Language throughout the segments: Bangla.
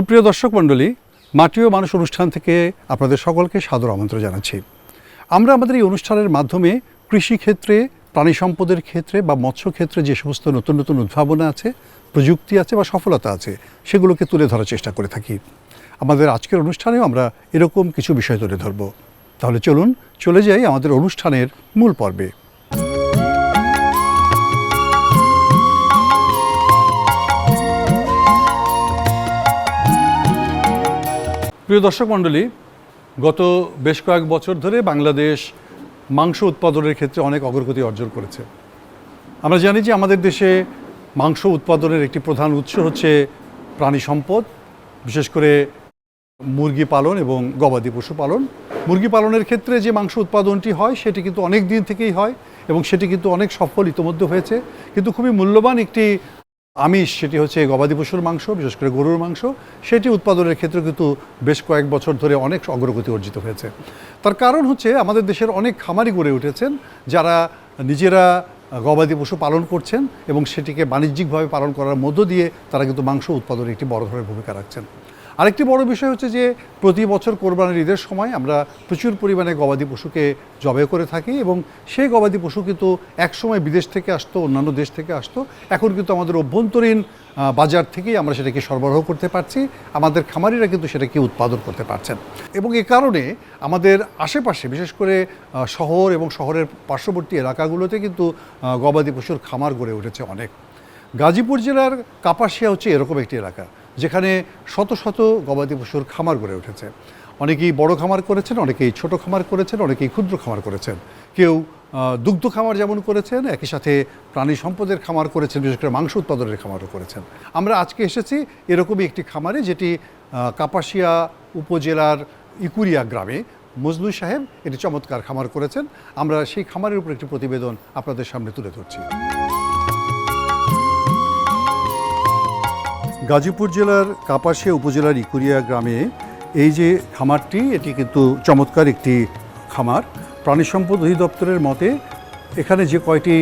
সুপ্রিয় দর্শক মণ্ডলী মাটি ও মানুষ অনুষ্ঠান থেকে আপনাদের সকলকে সাদর আমন্ত্রণ জানাচ্ছি। আমরা আমাদের এই অনুষ্ঠানের মাধ্যমে কৃষিক্ষেত্রে, প্রাণী সম্পদের ক্ষেত্রে বা মৎস্য ক্ষেত্রে যে সমস্ত নতুন নতুন উদ্ভাবনা আছে, প্রযুক্তি আছে বা সফলতা আছে, সেগুলোকে তুলে ধরার চেষ্টা করে থাকি। আমাদের আজকের অনুষ্ঠানেও আমরা এরকম কিছু বিষয় তুলে ধরব। তাহলে চলুন, চলে যাই আমাদের অনুষ্ঠানের মূল পর্বে। প্রিয় দর্শক মণ্ডলী, গত বেশ কয়েক বছর ধরে বাংলাদেশ মাংস উৎপাদনের ক্ষেত্রে অনেক অগ্রগতি অর্জন করেছে। আমরা জানি যে আমাদের দেশে মাংস উৎপাদনের একটি প্রধান উৎস হচ্ছে প্রাণী সম্পদ, বিশেষ করে মুরগি পালন এবং গবাদি পশু পালন। মুরগি পালনের ক্ষেত্রে যে মাংস উৎপাদনটি হয়, সেটি কিন্তু অনেক দিন থেকেই হয় এবং সেটি কিন্তু অনেক সফল ইতোমধ্যে হয়েছে। কিন্তু খুবই মূল্যবান একটি আমিষ, সেটি হচ্ছে গবাদি পশুর মাংস, বিশেষ করে গরুর মাংস, সেটি উৎপাদনের ক্ষেত্রে কিন্তু বেশ কয়েক বছর ধরে অনেক অগ্রগতি অর্জিত হয়েছে। তার কারণ হচ্ছে আমাদের দেশের অনেক খামারি গড়ে উঠেছেন, যারা নিজেরা গবাদি পশু পালন করছেন এবং সেটিকে বাণিজ্যিকভাবে পালন করার মধ্য দিয়ে তারা কিন্তু মাংস উৎপাদনে একটি বড় ধরনের ভূমিকা রাখছেন। আরেকটি বড় বিষয় হচ্ছে যে প্রতি বছর কোরবানির ঈদের সময় আমরা প্রচুর পরিমাণে গবাদি পশুকে জবে করে থাকি এবং সেই গবাদি পশু কিন্তু একসময় বিদেশ থেকে আসতো, অন্যান্য দেশ থেকে আসতো। এখন কিন্তু আমাদের অভ্যন্তরীণ বাজার থেকেই আমরা সেটাকে সরবরাহ করতে পারছি। আমাদের খামারিরা কিন্তু সেটাকে উৎপাদন করতে পারছেন। এবং এ কারণে আমাদের আশেপাশে, বিশেষ করে শহর এবং শহরের পার্শ্ববর্তী এলাকাগুলোতে কিন্তু গবাদি পশুর খামার গড়ে উঠেছে অনেক। গাজীপুর জেলার কাপাসিয়া হচ্ছে এরকম একটি এলাকা। যেখানে শত শত গবাদি পশুর খামার গড়ে উঠেছে। অনেকেই বড় খামার করেছেন, অনেকেই ছোট খামার করেছেন, অনেকেই ক্ষুদ্র খামার করেছেন। কেউ দুগ্ধ খামার যেমন করেছেন, একই সাথে প্রাণী সম্পদের খামার করেছেন, বিশেষ করে মাংস উৎপাদনের খামারও করেছেন। আমরা আজকে এসেছি এরকমই একটি খামারে, যেটি কাপাসিয়া উপজেলার ইকুরিয়া গ্রামে। মজলু সাহেব এটি চমৎকার খামার করেছেন। আমরা সেই খামারের উপর একটি প্রতিবেদন আপনাদের সামনে তুলে ধরছি। গাজীপুর জেলার কাপাসিয়া উপজেলার ইকুরিয়া গ্রামে এই যে খামারটি, এটি কিন্তু চমৎকার একটি খামার। প্রাণী সম্পদ অধিদপ্তরের মতে, এখানে যে কয়টি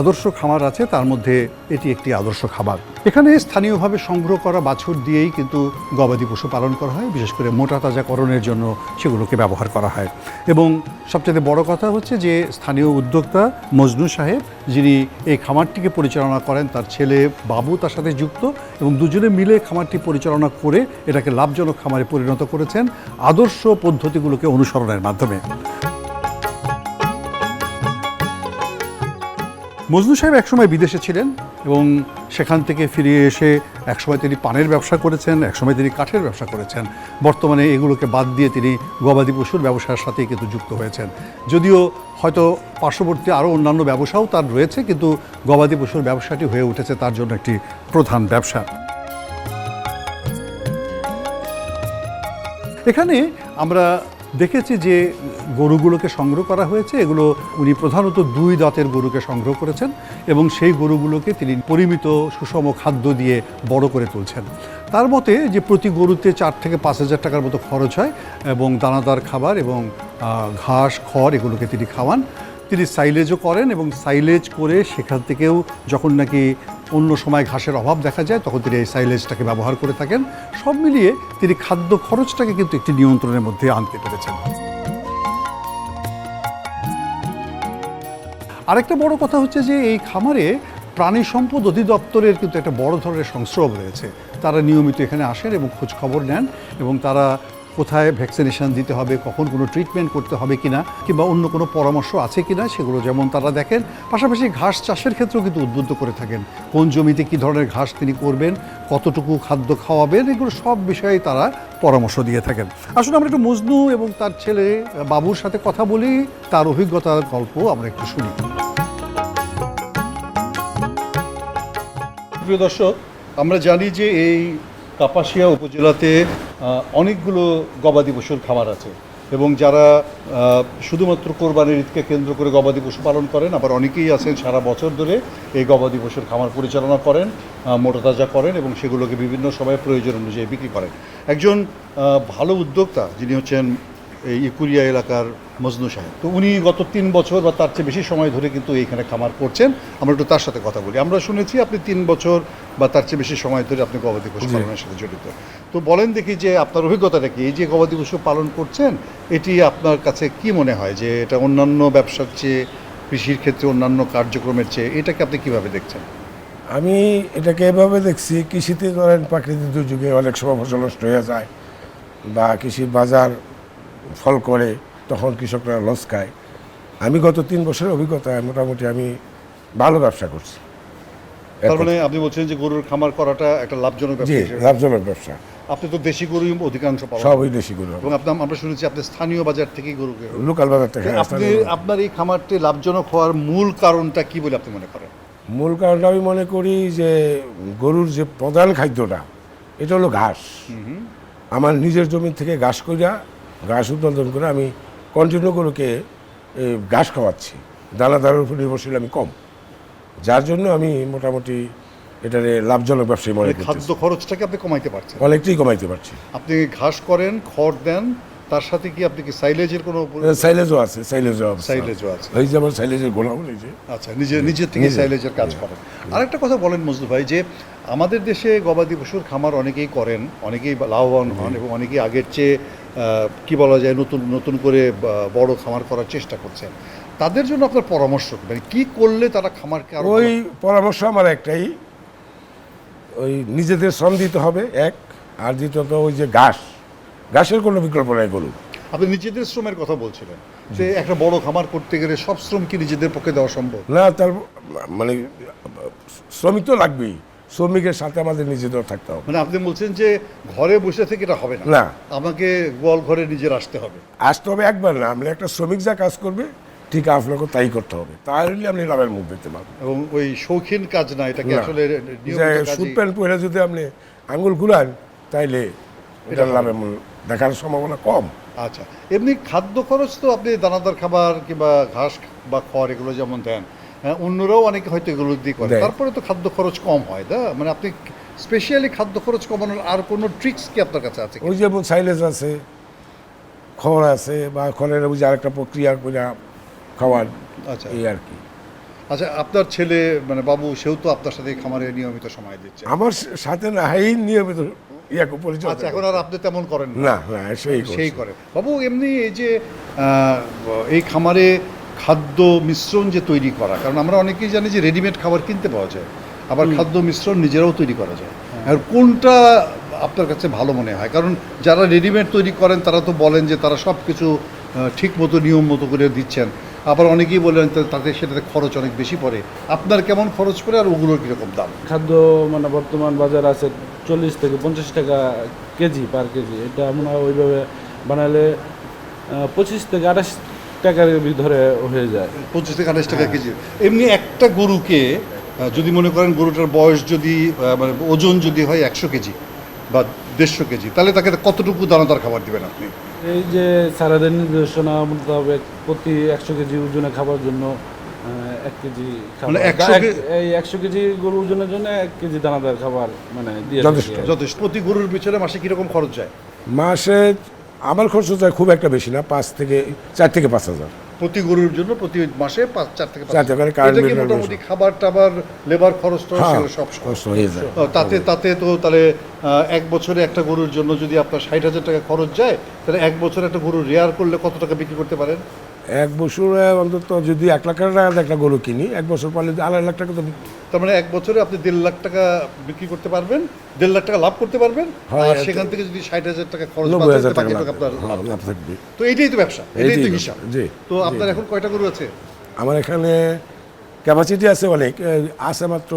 আদর্শ খামার আছে, তার মধ্যে এটি একটি আদর্শ খাবার। এখানে স্থানীয়ভাবে সংগ্রহ করা বাছুর দিয়েই কিন্তু গবাদি পশু পালন করা হয়, বিশেষ করে মোটা তাজাকরণের জন্য সেগুলোকে ব্যবহার করা হয়। এবং সবচেয়ে বড় কথা হচ্ছে যে স্থানীয় উদ্যোক্তা মজনু সাহেব, যিনি এই খামারটিকে পরিচালনা করেন, তার ছেলে বাবু তার সাথে যুক্ত এবং দুজনে মিলে খামারটি পরিচালনা করে এটাকে লাভজনক খামারে পরিণত করেছেন আদর্শ পদ্ধতিগুলোকে অনুসরণের মাধ্যমে। মজনু সাহেব একসময় বিদেশে ছিলেন এবং সেখান থেকে ফিরে এসে একসময় তিনি পানের ব্যবসা করেছেন, একসময় তিনি কাঠের ব্যবসা করেছেন। বর্তমানে এগুলোকে বাদ দিয়ে তিনি গবাদি পশুর ব্যবসার সাথেই কিন্তু যুক্ত হয়েছেন। যদিও হয়তো পার্শ্ববর্তী আরও অন্যান্য ব্যবসাও তার রয়েছে, কিন্তু গবাদি পশুর ব্যবসাটি হয়ে উঠেছে তার জন্য একটি প্রধান ব্যবসা। এখানে আমরা দেখেছি যে গরুগুলোকে সংগ্রহ করা হয়েছে। এগুলো উনি প্রধানত দুই দাঁতের গরুকে সংগ্রহ করেছেন এবং সেই গরুগুলোকে তিনি পরিমিত সুষম খাদ্য দিয়ে বড় করে তুলছেন। তার মতে যে প্রতি গরুতে চার থেকে পাঁচ হাজার টাকার মতো খরচ হয় এবং দানাদার খাবার এবং ঘাস, খড় এগুলোকে তিনি খাওয়ান। তিনি সাইলেজও করেন এবং সাইলেজ করে সেখান থেকেও যখন নাকি অন্য সময় ঘাসের অভাব দেখা যায়, তখন তিনি এই সাইলেজটাকে ব্যবহার করে থাকেন। সব মিলিয়ে তিনি খাদ্য খরচটাকে কিন্তু একটি নিয়ন্ত্রণের মধ্যে আনতে পেরেছেন। আরেকটা বড় কথা হচ্ছে যে এই খামারে প্রাণী সম্পদ অধিদপ্তরের কিন্তু একটা বড় ধরনের সংস্রব রয়েছে। তারা নিয়মিত এখানে আসেন এবং খোঁজ খবর নেন এবং তারা কোথায় ভ্যাকসিনেশন দিতে হবে, কখন কোনো ট্রিটমেন্ট করতে হবে কিনা, কিংবা অন্য কোনো পরামর্শ আছে কিনা, সেগুলো যেমন তারা দেখেন। পাশাপাশি ঘাস চাষের ক্ষেত্রেও কিন্তু উদ্বুদ্ধ করে থাকেন। কোন জমিতে কী ধরনের ঘাস তিনি করবেন, কতটুকু খাদ্য খাওয়াবেন, এগুলো সব বিষয়ে তারা পরামর্শ দিয়ে থাকেন। আসলে আমরা একটু মজনু এবং তার ছেলে বাবুর সাথে কথা বলি, তার অভিজ্ঞতার গল্প আমরা একটু শুনি। প্রিয় দর্শক, আমরা জানি যে এই কাপাসিয়া উপজেলাতে অনেকগুলো গবাদি পশুর খামার আছে এবং যারা শুধুমাত্র কোরবানির ঈদকে কেন্দ্র করে গবাদি পশু পালন করেন, আবার অনেকেই আছেন সারা বছর ধরে এই গবাদি পশুর খামার পরিচালনা করেন মোটাতাজা করেন এবং সেগুলোকে বিভিন্ন সময় প্রয়োজন অনুযায়ী বিক্রি করেন। একজন ভালো উদ্যোক্তা যিনি হচ্ছেন এই ইকুরিয়া এলাকার মজনু সাহেব। তো উনি গত তিন বছর বা তার চেয়ে বেশি সময় ধরে কিন্তু এইখানে খামার করছেন। আমরা একটু তার সাথে কথা বলি। আমরা শুনেছি আপনি তিন বছর বা তার চেয়ে বেশি সময় ধরে আপনি গবাদি পশু পালনের সাথে জড়িত। তো বলেন দেখি যে আপনার অভিজ্ঞতাটা কি? এই যে গবাদি পশু পালন করছেন এটি আপনার কাছে কি মনে হয় যে এটা অন্যান্য ব্যবসার চেয়ে কৃষির ক্ষেত্রে অন্যান্য কার্যক্রমের চেয়ে এটাকে আপনি কীভাবে দেখছেন? আমি এটাকে এভাবে দেখছি কৃষিতে ধরেন প্রাকৃতিক দুর্যোগে অনেক সময় ফসল নষ্ট হয়ে যায় বা কৃষির বাজার ফল করে তখন কৃষকরা লস খায়। আমি গত তিন বছরের অভিজ্ঞতায় মোটামুটি আমি ভালো ব্যবসা করছি। তার মানে আপনি বলছেন যে গরুর খামার করাটা একটা লাভজনক ব্যবসা লাভজনক ব্যবসা। আপনি তো দেশি গরুই অধিকাংশ পালন সবই দেশি গরু। এবং আপনার আমরা শুনেছি আপনি স্থানীয় বাজার থেকেই গরুকে লোকাল বাজার থেকে আপনি আপনার এই খামারটি লাভজনক হওয়ার মূল কারণটা কি বলে আপনি মনে করেন? মূল কারণটা আমি মনে করি যে গরুর যে প্রধান খাদ্যটা এটা হলো ঘাস। আমার নিজের জমি থেকে ঘাস কইরা ঘাস উৎপাদন করে আমি কন্টিনিউ গরুকে এ, ঘাস খাওয়াচ্ছি। দানাদারের উপর নির্ভরশীল আমি কম। যার জন্য আমি মোটামুটি এটারে লাভজনক ব্যবসায়ী মনে মানে খাদ্য খরচটাকে আপনি কমাইতে পারছেন। অনেকটাই কমাইতে পারছি। আপনি ঘাস করেন খড় দেন তার সাথে কি আপনি কি সাইলেজের কোনো সাইলেজও আছে সাইলেজও আছে। সাইলেজও আছে। এই যে আমার সাইলেজের গোলাম যে। আচ্ছা নিজে নিজের থেকে সাইলেজের কাজ করেন। আরেকটা কথা বলেন মজদুর ভাই যে আমাদের দেশে গবাদি পশুর খামার অনেকেই করেন অনেকেই লাভবান হন এবং অনেকেই আগের চেয়ে কি বলা যায় নতুন নতুন করে বড় খামার করার চেষ্টা করছেন। তাদের জন্য আপনার পরামর্শ মানে কি করলে তারা খামারকে ওই পরামর্শ আমার একটাই ওই নিজেদের শ্রম দিতে হবে এক। আর দ্বিতীয়ত ওই যে ঘাস ঘাসের কোনো বিকল্প নাই গরু আপনি নিজেদের শ্রমের কথা বলছিলেন। যে একটা বড় খামার করতে গেলে সব শ্রম কি নিজেদের পক্ষে দেওয়া সম্ভব? না তার মানে শ্রমিক তো লাগবেই। শ্রমিকের সাথে আমাদের নিজেদের থাকতে হবে। মানে আপনি বলছেন যে ঘরে বসে থেকে এটা হবে না। না। আমাকে গোয়াল ঘরে নিজের আসতে হবে। আসতে হবে একবার না আপনি একটা শ্রমিক যা কাজ করবে ঠিক আপনাকে তাই করতে হবে। তাহলে আপনি লাভের মুখ দেখতে পাবেন। এবং ওই শৌখিন কাজ না এটাকে আসলে সুট প্যান্ট পরে যদি আপনি আঙুল ঘুরান তাইলে এটা লাভের মূল দেখার সম্ভাবনা কম। আচ্ছা এমনি খাদ্য খরচ তো আপনি দানাদার খাবার কিংবা ঘাস বা খড় এগুলো যেমন দেন অন্যরাও অনেকে হয়তো এগুলো দিয়ে করে। তারপরে তো খাদ্য খরচ কম হয় দা? মানে আপনি স্পেশালি খাদ্য খরচ কমানোর আর কোনো ট্রিক্স কি আপনার কাছে আছে? ওই যেমন সাইলেজ আছে খড় আছে বা খড়ের ওই যে আরেকটা প্রক্রিয়া করে খাওয়ার আচ্ছা। এই আর কি। আচ্ছা আপনার ছেলে মানে বাবু সেও তো আপনার সাথে খামারে নিয়মিত সময় দিচ্ছে। আমার সাথে না এই নিয়মিত ইয়াকে পরিচয় আচ্ছা এখন আর আপনি তেমন করেন না। সেই সেই করে বাবু এমনি এই যে এই খামারে খাদ্য মিশ্রণ যে তৈরি করা কারণ আমরা অনেকেই জানি যে রেডিমেড খাবার কিনতে পাওয়া যায় আবার খাদ্য মিশ্রণ নিজেরাও তৈরি করা যায়। আর কোনটা আপনার কাছে ভালো মনে হয়? কারণ যারা রেডিমেড তৈরি করেন তারা তো বলেন যে তারা সব কিছু ঠিক মতো নিয়ম মতো করে দিচ্ছেন। আবার অনেকেই বলেন তাদের সেটাতে খরচ অনেক বেশি পড়ে। আপনার কেমন খরচ পড়ে আর ওগুলোর কীরকম দাম? খাদ্য মানে বর্তমান বাজার আছে চল্লিশ থেকে পঞ্চাশ টাকা কেজি পার কেজি। এটা মনে হয় ওইভাবে বানালে পঁচিশ থেকে আঠাশ টাকার ভিতরে হয়ে যায়। পঁচিশ থেকে আঠাশ টাকা কেজি। এমনি একটা গরুকে যদি মনে করেন গরুটার বয়স যদি মানে ওজন যদি হয় একশো কেজি বা দেড়শো কেজি তাহলে তাকে কতটুকু দানাদার খাবার দিবেন আপনি? এই যে সারাদিন নির্দেশনা মোতাবেক প্রতি একশো কেজি ওজনে খাবার জন্য এক কেজি মানে 100 এক- কে- এই একশো কেজি গরু ওজনের জন্য এক কেজি দানাদার খাবার মানে যথেষ্ট। যথেষ্ট। প্রতি গরুর পিছনে মাসে কীরকম খরচ যায়? মাসে আমার খরচ যায় খুব একটা বেশি না পাঁচ থেকে চার থেকে পাঁচ হাজার। প্রতি গরুর জন্য প্রতি মাসে পাঁচ চার থেকে চার থেকে মোটামুটি খাবার টাবার লেবার খরচ হ্যাঁ সব খরচ হয়ে যায়। তাতে তাতে তো তাহলে এক বছরে একটা গরুর জন্য যদি আপনার ষাট হাজার টাকা খরচ যায় তাহলে এক বছরে একটা গরু রেয়ার করলে কত টাকা বিক্রি করতে পারেন? এক বছরে অন্তত যদি এক লাখ টাকা একটা গরু কিনি এক বছর পরে আড়াই লাখ টাকা তো তার মানে এক বছরে আপনি দেড় লাখ টাকা বিক্রি করতে পারবেন দেড় লাখ টাকা লাভ করতে পারবেন আর সেখান থেকে যদি ষাট হাজার টাকা খরচ নব্বই হাজার টাকা আপনার। লাভ থাকবে। তো এটাই তো ব্যবসা এটাই তো হিসাব। জি তো আপনার এখন কয়টা গরু আছে? আমার এখানে ক্যাপাসিটি আছে অনেক আছে মাত্র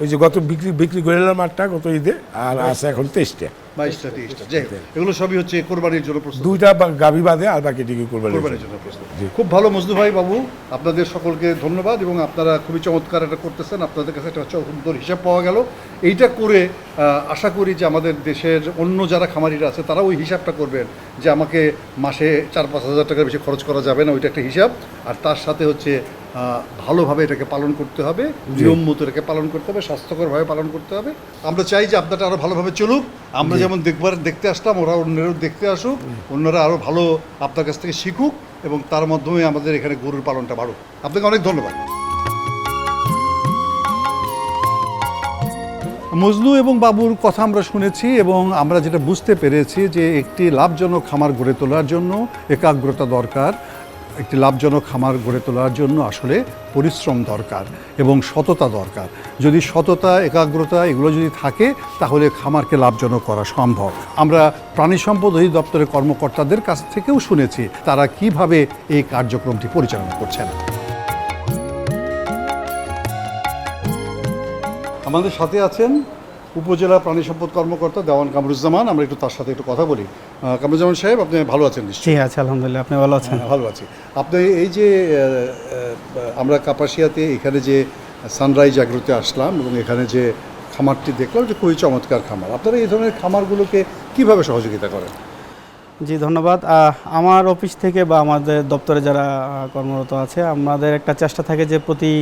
ওই যে গত বিক্রি বিক্রি করে এলাম আটটা গত ঈদে আর আছে এখন তেইশটা। বাইশটা তেইশটা। যাই এগুলো সবই হচ্ছে কোরবানির জন্য প্রস্তুত। দুইটা গাভী বাদে আর বাকি টিকি করবে কোরবানির জন্য প্রস্তুত। খুব ভালো মজদু ভাই বাবু আপনাদের সকলকে ধন্যবাদ এবং আপনারা খুবই চমৎকার এটা করতেছেন। আপনাদের কাছে একটা সুন্দর হিসাব পাওয়া গেল। এইটা করে আশা করি যে আমাদের দেশের অন্য যারা খামারিরা আছে তারা ওই হিসাবটা করবেন যে আমাকে মাসে চার পাঁচ হাজার টাকার বেশি খরচ করা যাবে না ওইটা একটা হিসাব। আর তার সাথে হচ্ছে ভালোভাবে এটাকে পালন করতে হবে নিয়ম মতো এটাকে পালন করতে হবে স্বাস্থ্যকরভাবে পালন করতে হবে। আমরা চাই যে আপনারটা আরও ভালোভাবে চলুক আমরা যেমন দেখবার দেখতে আসলাম ওরা অন্যেরও দেখতে আসুক অন্যরা আরও ভালো আপনার কাছ থেকে শিখুক এবং তার মাধ্যমে আমাদের এখানে গরুর পালনটা বাড়ুক। আপনাকে অনেক ধন্যবাদ। মজনু এবং বাবুর কথা আমরা শুনেছি এবং আমরা যেটা বুঝতে পেরেছি যে একটি লাভজনক খামার গড়ে তোলার জন্য একাগ্রতা দরকার। একটি লাভজনক খামার গড়ে তোলার জন্য আসলে পরিশ্রম দরকার এবং সততা দরকার। যদি সততা, একাগ্রতা এগুলো যদি থাকে, তাহলে খামারকে লাভজনক করা সম্ভব। আমরা প্রাণী সম্পদ অধিদপ্তরের কর্মকর্তাদের কাছ থেকেও শুনেছি তারা কীভাবে এই কার্যক্রমটি পরিচালনা করছেন। আমাদের সাথে আছেন উপজেলা প্রাণী সম্পদ কর্মকর্তা দেওয়ান কামরুজ্জামান আমরা একটু তার সাথে একটু কথা বলি। কামরুজ্জামান সাহেব আপনি ভালো আছেন নিশ্চয়ই? জি আছে আলহামদুলিল্লাহ আপনি ভালো আছেন? হ্যাঁ, ভালো আছি। আপনি এই যে আমরা কাপাসিয়াতে এখানে যে সানরাইজ আগ্রোতে আসলাম এবং এখানে যে খামারটি দেখলাম যে খুবই চমৎকার খামার। আপনারা এই ধরনের খামারগুলোকে কীভাবে সহযোগিতা করেন? জি ধন্যবাদ। আমার অফিস থেকে বা আমাদের দপ্তরে যারা কর্মরত আছে আমাদের একটা চেষ্টা থাকে যে প্রতি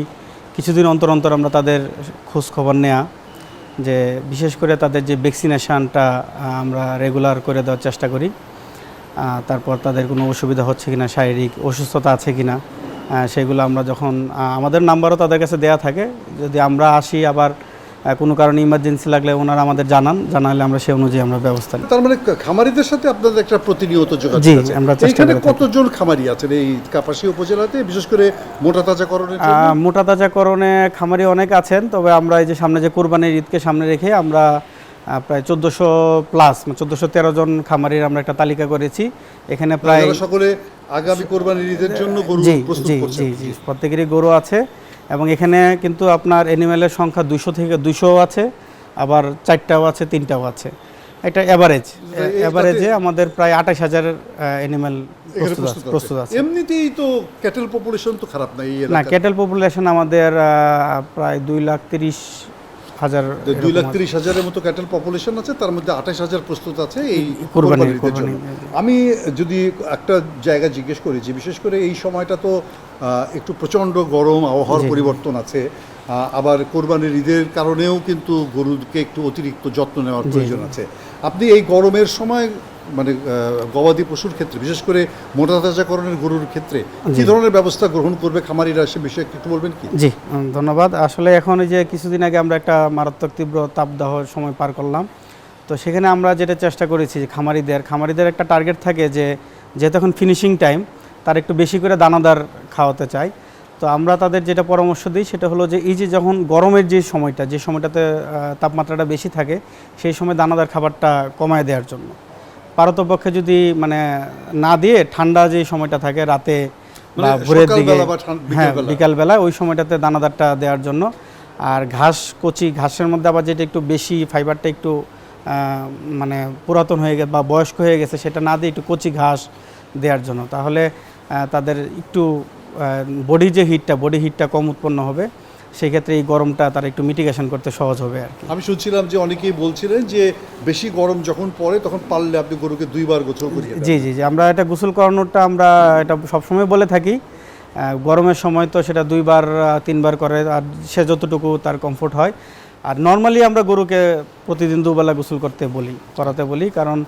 কিছুদিন অন্তর অন্তর আমরা তাদের খোঁজ খবর নেওয়া যে বিশেষ করে তাদের যে ভ্যাকসিনেশানটা আমরা রেগুলার করে দেওয়ার চেষ্টা করি। তারপর তাদের কোনো অসুবিধা হচ্ছে কিনা, শারীরিক অসুস্থতা আছে কিনা সেগুলো আমরা যখন আমাদের নাম্বারও তাদের কাছে দেয়া থাকে। যদি আমরা আসি আবার কোনো কারণে ইমার্জেন্সি লাগলে ওনারা আমাদের জানান জানালে আমরা সে অনুযায়ী আমরা ব্যবস্থা নিই তার মানে খামারিদের সাথে আপনাদের একটা প্রতিনিয়ত যোগাযোগ আছে। আমরা চেষ্টা করে। কতজন খামারি আছেন এই কাপাসিয়া উপজেলাতে? বিশেষ করে মোটা তাজাকরণের মোটা তাজাকরণে খামারি অনেক আছেন তবে আমরা এই যে সামনে যে কোরবানির ঈদকে সামনে রেখে আমরা প্রায় চোদ্দোশো প্লাস চোদ্দোশো তেরো জন খামারির আমরা একটা তালিকা করেছি। এখানে প্রায় সকলে আগামী কোরবানির ঈদের জন্য গরু জি জি জি প্রত্যেকেরই গরু আছে। এবং এখানে কিন্তু আপনার অ্যানিমেলের সংখ্যা দুশো থেকে দুইশো আছে আবার চারটাও আছে তিনটাও আছে। এটা অ্যাভারেজ অ্যাভারেজে আমাদের প্রায় আঠাশ হাজার অ্যানিমেল এখানে প্রস্তুত আছে এমনিতেই তো ক্যাটেল পপুলেশন তো খারাপ না এই না ক্যাটেল পপুলেশন আমাদের প্রায় দুই লাখ তিরিশ হাজার দুই লাখ তিরিশ হাজারের মতো ক্যাটেল পপুলেশন আছে তার মধ্যে আঠাশ হাজার প্রস্তুত আছে এই কোরবানির- জন্য আমি যদি একটা জায়গা জিজ্ঞেস করি যে বিশেষ করে এই সময়টা তো একটু প্রচণ্ড গরম আবহাওয়ার পরিবর্তন আছে। আবার কোরবানির ঈদের কারণেও কিন্তু গরুকে একটু অতিরিক্ত যত্ন নেওয়ার প্রয়োজন আছে। আপনি এই গরমের সময় মানে গবাদি পশুর ক্ষেত্রে বিশেষ করে মোটা তাজাকরণের গরুর ক্ষেত্রে কি ধরনের ব্যবস্থা গ্রহণ করবে খামারিরা সে বিষয়ে একটু বলবেন কি? জি ধন্যবাদ। আসলে এখন এই যে কিছুদিন আগে আমরা একটা মারাত্মক তীব্র তাপদাহ সময় পার করলাম। তো সেখানে আমরা যেটা চেষ্টা করেছি যে খামারিদের খামারিদের একটা টার্গেট থাকে যে যেহেতু এখন ফিনিশিং টাইম তার একটু বেশি করে দানাদার খাওয়াতে চাই। তো আমরা তাদের যেটা পরামর্শ দিই সেটা হলো যে এই যে যখন গরমের যে সময়টা যে সময়টাতে তাপমাত্রাটা বেশি থাকে সেই সময় দানাদার খাবারটা কমায় দেওয়ার জন্য। পারতপক্ষে যদি মানে না দিয়ে ঠান্ডা যে সময়টা থাকে রাতে বা মানে ভোরের দিকে হ্যাঁ বিকেলবেলা? ওই সময়টাতে দানাদারটা দেওয়ার জন্য। আর ঘাস কচি ঘাসের মধ্যে আবার যেটা একটু বেশি ফাইবারটা একটু মানে পুরাতন হয়ে গেছে বা বয়স্ক হয়ে গেছে সেটা না দিয়ে একটু কচি ঘাস দেওয়ার জন্য। তাহলে তাদের একটু বডি যে হিটটা বডি হিটটা কম উৎপন্ন হবে সেই ক্ষেত্রে এই গরমটা তারা একটু মিটিগেশন করতে সহজ হবে আর কি। আমি শুনছিলাম যে অনেকেই বলছিলেন যে বেশি গরম যখন পড়ে তখন পারলে আপনি গরুকে দুইবার গোসল করিয়ে জি জি জি আমরা এটা গোসল করানোটা আমরা এটা সবসময় বলে থাকি। গরমের সময় তো সেটা দুইবার তিনবার করে আর সে যতটুকু তার কমফোর্ট হয়। আর নর্মালি আমরা গরুকে প্রতিদিন দুবেলা গোসল করতে বলি করাতে বলি কারণ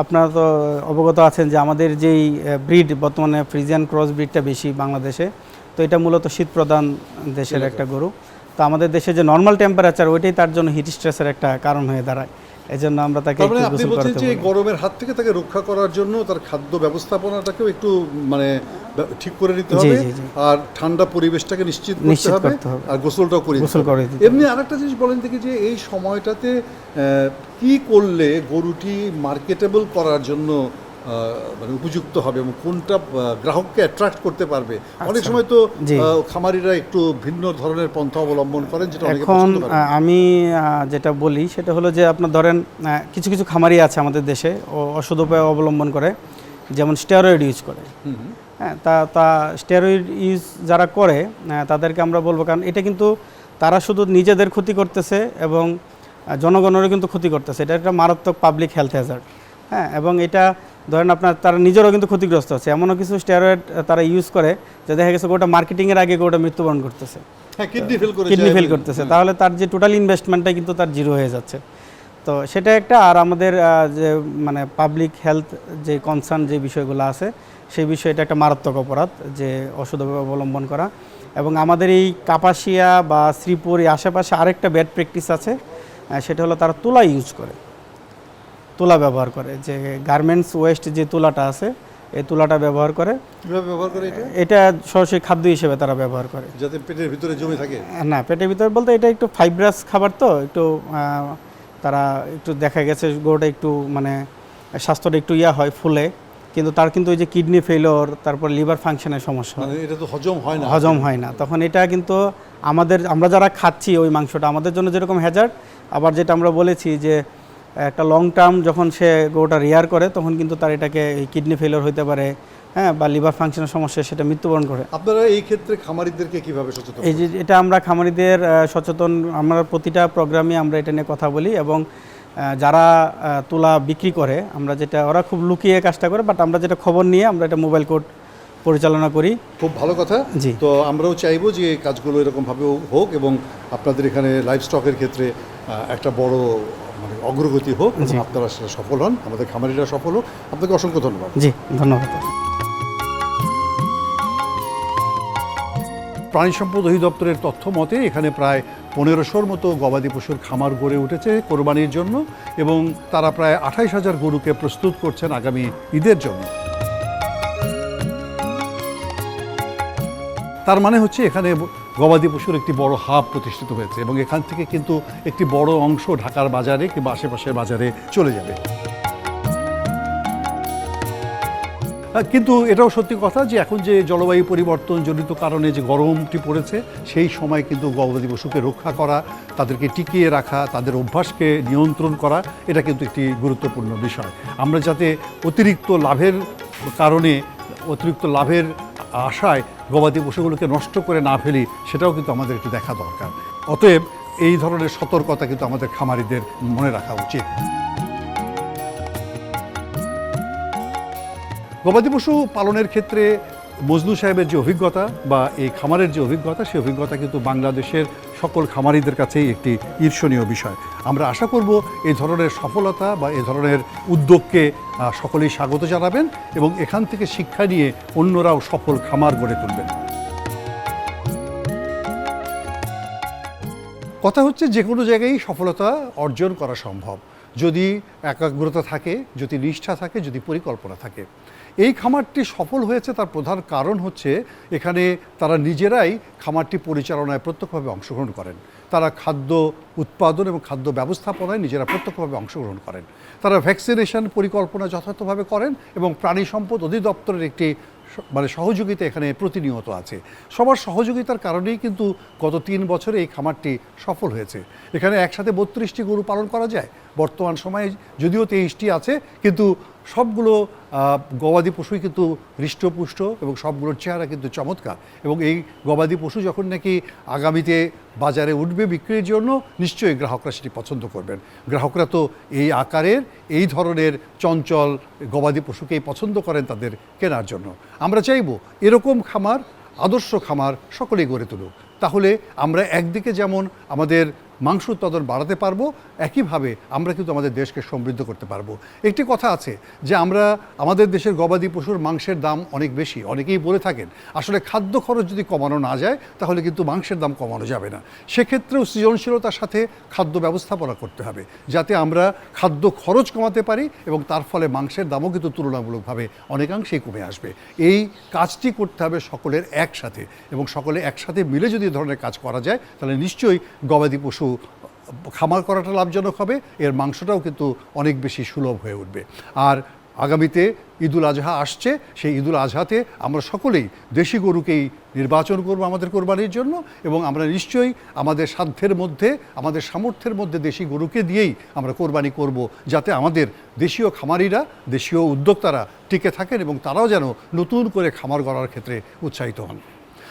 আপনারা তো অবগত আছেন যে আমাদের যেই ব্রিড বর্তমানে ফ্রিজিয়ান ক্রস ব্রিডটা বেশি বাংলাদেশে। তো এটা মূলত শীত প্রধান দেশের একটা গরু। তো আমাদের দেশে যে নর্মাল টেম্পারেচার ওইটাই তার জন্য হিট স্ট্রেসের একটা কারণ হয়ে দাঁড়ায়। এই জন্য আমরা তাকে আপনি বলছেন যে গরমের হাত থেকে তাকে রক্ষা করার জন্য তার খাদ্য ব্যবস্থাপনাটাকেও একটু মানে ঠিক করে নিতে হবে। আর ঠান্ডা পরিবেশটাকে নিশ্চিত করতে হবে আর গোসলটাও করে গোসল করে এমনি আরেকটা জিনিস বলেন দেখি যে এই সময়টাতে কি করলে গরুটি মার্কেটেবল করার জন্য মানে উপযুক্ত হবে এবং কোনটা গ্রাহককে অ্যাট্রাক্ট করতে পারবে। অনেক সময় তো আচ্ছা। খামারিরা একটু ভিন্ন ধরনের পন্থা অবলম্বন করেন যেটা এখন আমি যেটা বলি সেটা হলো যে আপনার ধরেন কিছু কিছু খামারি আছে আমাদের দেশে ও অসদ উপায় অবলম্বন করে যেমন স্টেরয়েড ইউজ করে। হ্যাঁ তা তা স্টেরয়েড ইউজ যারা করে তাদেরকে আমরা বলব কারণ এটা কিন্তু তারা শুধু নিজেদের ক্ষতি করতেছে এবং জনগণেরও কিন্তু ক্ষতি করতেছে। এটা একটা মারাত্মক পাবলিক হেলথ হ্যাজার্ড হ্যাঁ এবং এটা ধরেন আপনার তারা নিজেরও কিন্তু ক্ষতিগ্রস্ত হচ্ছে। এমনও কিছু স্টেরয়েড তারা ইউজ করে যে দেখা গেছে গোটা মার্কেটিংয়ের আগে গোটা মৃত্যুবরণ করতেছে। হ্যাঁ কিডনি ফেল করে কিডনি ফেল করতেছে। তাহলে তার যে টোটাল ইনভেস্টমেন্টটা কিন্তু তার জিরো হয়ে যাচ্ছে। তো সেটা একটা আর আমাদের যে মানে পাবলিক হেলথ যে কনসার্ন যে বিষয়গুলো আছে সেই বিষয়টা একটা মারাত্মক অপরাধ যে ওষুধ অবলম্বন করা। এবং আমাদের এই কাপাসিয়া বা শ্রীপুর এই আশেপাশে আরেকটা ব্যাড প্র্যাকটিস আছে সেটা হলো তারা তুলা ইউজ করে। তুলা ব্যবহার করে যে গার্মেন্টস ওয়েস্ট যে তুলাটা আছে এই তুলাটা ব্যবহার করে। ব্যবহার করে এটা? সরাসরি খাদ্য হিসেবে তারা ব্যবহার করে। যাতে পেটের ভিতরে জমে থাকে। না পেটের ভিতরে বলতে এটা একটু ফাইব্রাস খাবার তো একটু তারা একটু দেখা গেছে গোটা একটু মানে স্বাস্থ্যটা একটু ইয়া হয় ফুলে কিন্তু তার কিন্তু ওই যে কিডনি ফেলিওর তারপর লিভার ফাংশনের সমস্যা মানে এটা তো হজম হয় না। হজম হয় না। তখন এটা কিন্তু আমাদের আমরা যারা খাচ্ছি ওই মাংসটা আমাদের জন্য যেরকম হ্যাজার্ড আবার যেটা আমরা বলেছি যে একটা লং টার্ম যখন সে গরুটা রেয়ার করে তখন কিন্তু তার এটাকে কিডনি ফেলিওর হতে পারে হ্যাঁ বা লিভার ফাংশনের সমস্যা সেটা মৃত্যুবরণ করে। আপনারা এই ক্ষেত্রে খামারিদেরকে কীভাবে সচেতন এই যে এটা আমরা খামারিদের সচেতন আমরা প্রতিটা প্রোগ্রামে আমরা এটা নিয়ে কথা বলি এবং যারা তুলা বিক্রি করে আমরা যেটা ওরা খুব লুকিয়ে কাজটা করে বাট আমরা যেটা খবর নিয়ে আমরা এটা মোবাইল কোড পরিচালনা করি। খুব ভালো কথা। জি। তো আমরাও চাইব যে এই কাজগুলো এরকমভাবে হোক এবং আপনাদের এখানে লাইভ স্টকের ক্ষেত্রে একটা বড় মানে অগ্রগতি হোক। আপনারা সেটা সফল হন আমাদের খামারিরা সফল হোক। আপনাকে অসংখ্য ধন্যবাদ। জি ধন্যবাদ। প্রাণী সম্পদ অধিদপ্তরের তথ্য মতে এখানে প্রায় পনেরোশোর মতো গবাদি পশুর খামার গড়ে উঠেছে কোরবানির জন্য এবং তারা প্রায় আঠাইশ হাজার গরুকে প্রস্তুত করছেন আগামী ঈদের জন্য। তার মানে হচ্ছে এখানে গবাদি পশুর একটি বড় হাব প্রতিষ্ঠিত হয়েছে এবং এখান থেকে কিন্তু একটি বড় অংশ ঢাকার বাজারে কিংবা আশেপাশের বাজারে চলে যাবে। কিন্তু এটাও সত্যি কথা যে এখন যে জলবায়ু পরিবর্তন জনিত কারণে যে গরমটি পড়েছে, সেই সময় কিন্তু গবাদি পশুকে রক্ষা করা, তাদেরকে টিকিয়ে রাখা, তাদের অভ্যাসকে নিয়ন্ত্রণ করা, এটা কিন্তু একটি গুরুত্বপূর্ণ বিষয়। আমরা যাতে অতিরিক্ত লাভের কারণে অতিরিক্ত লাভের আশায় গবাদি পশুগুলোকে নষ্ট করে না ফেলি, সেটাও কিন্তু আমাদের একটু দেখা দরকার। অতএব এই ধরনের সতর্কতা কিন্তু আমাদের খামারিদের মনে রাখা উচিত। গবাদি পশু পালনের ক্ষেত্রে মজনু সাহেবের যে অভিজ্ঞতা বা এই খামারের যে অভিজ্ঞতা, সেই অভিজ্ঞতা কিন্তু বাংলাদেশের সকল খামারিদের কাছেই একটি ঈর্ষণীয় বিষয়। আমরা আশা করব এই ধরনের সফলতা বা এই ধরনের উদ্যোগকে সকলেই স্বাগত জানাবেন এবং এখান থেকে শিক্ষা নিয়ে অন্যরাও সফল খামার গড়ে তুলবেন। কথা হচ্ছে যে কোনো জায়গায় সফলতা অর্জন করা সম্ভব। যদি একাগ্রতা থাকে, যদি নিষ্ঠা থাকে, যদি পরিকল্পনা থাকে। এই খামারটি সফল হয়েছে তার প্রধান কারণ হচ্ছে এখানে তারা নিজেরাই খামারটি পরিচালনায় প্রত্যক্ষভাবে অংশগ্রহণ করেন। তারা খাদ্য উৎপাদন এবং খাদ্য ব্যবস্থাপনায় নিজেরা প্রত্যক্ষভাবে অংশগ্রহণ করেন। তারা ভ্যাকসিনেশন পরিকল্পনা যথাযথভাবে করেন এবং প্রাণী সম্পদ অধিদপ্তরের একটি মানে সহযোগিতা এখানে প্রতিনিয়ত আছে। সবার সহযোগিতার কারণেই কিন্তু গত তিন বছরে এই খামারটি সফল হয়েছে। এখানে একসাথে বত্রিশটি গরু পালন করা যায়। বর্তমান সময়ে যদিও তেইশটি আছে, কিন্তু সবগুলো গবাদি পশুই কিন্তু হৃষ্টপুষ্ট এবং সবগুলোর চেহারা কিন্তু চমৎকার। এবং এই গবাদি পশু যখন নাকি আগামীতে বাজারে উঠবে বিক্রির জন্য, নিশ্চয়ই গ্রাহকরা সেটি পছন্দ করবেন। গ্রাহকরা তো এই আকারের, এই ধরনের চঞ্চল গবাদি পশুকেই পছন্দ করেন তাদের কেনার জন্য। আমরা চাইব এরকম খামার, আদর্শ খামার সকলেই গড়ে তুলুক। তাহলে আমরা একদিকে যেমন আমাদের মাংস উৎপাদন বাড়াতে পারব, একইভাবে আমরা কিন্তু আমাদের দেশকে সমৃদ্ধ করতে পারব। একটি কথা আছে যে আমরা আমাদের দেশের গবাদি পশুর মাংসের দাম অনেক বেশি, অনেকেই বলে থাকেন, আসলে খাদ্য খরচ যদি কমানো না যায়, তাহলে কিন্তু মাংসের দাম কমানো যাবে না। সেক্ষেত্রেও সৃজনশীলতার সাথে খাদ্য ব্যবস্থাপনা করতে হবে, যাতে আমরা খাদ্য খরচ কমাতে পারি এবং তার ফলে মাংসের দামও কিন্তু তুলনামূলকভাবে অনেকাংশেই কমে আসবে। এই কাজটি করতে হবে সকলের একসাথে এবং সকলে একসাথে মিলে যদি ধরনের কাজ করা যায়, তাহলে নিশ্চয়ই গবাদি পশু খামার করাটা লাভজনক হবে, এর মাংসটাও কিন্তু অনেক বেশি সুলভ হয়ে উঠবে। আর আগামীতে ঈদুল আজহা আসছে, সেই ঈদুল আজহাতে আমরা সকলেই দেশি গরুকেই নির্বাচন করব আমাদের কোরবানির জন্য এবং আমরা নিশ্চয়ই আমাদের সাধ্যের মধ্যে, আমাদের সামর্থ্যের মধ্যে দেশি গরুকে দিয়েই আমরা কোরবানি করব, যাতে আমাদের দেশীয় খামারিরা, দেশীয় উদ্যোক্তারা টিকে থাকেন এবং তারাও যেন নতুন করে খামার গড়ার ক্ষেত্রে উৎসাহিত হন।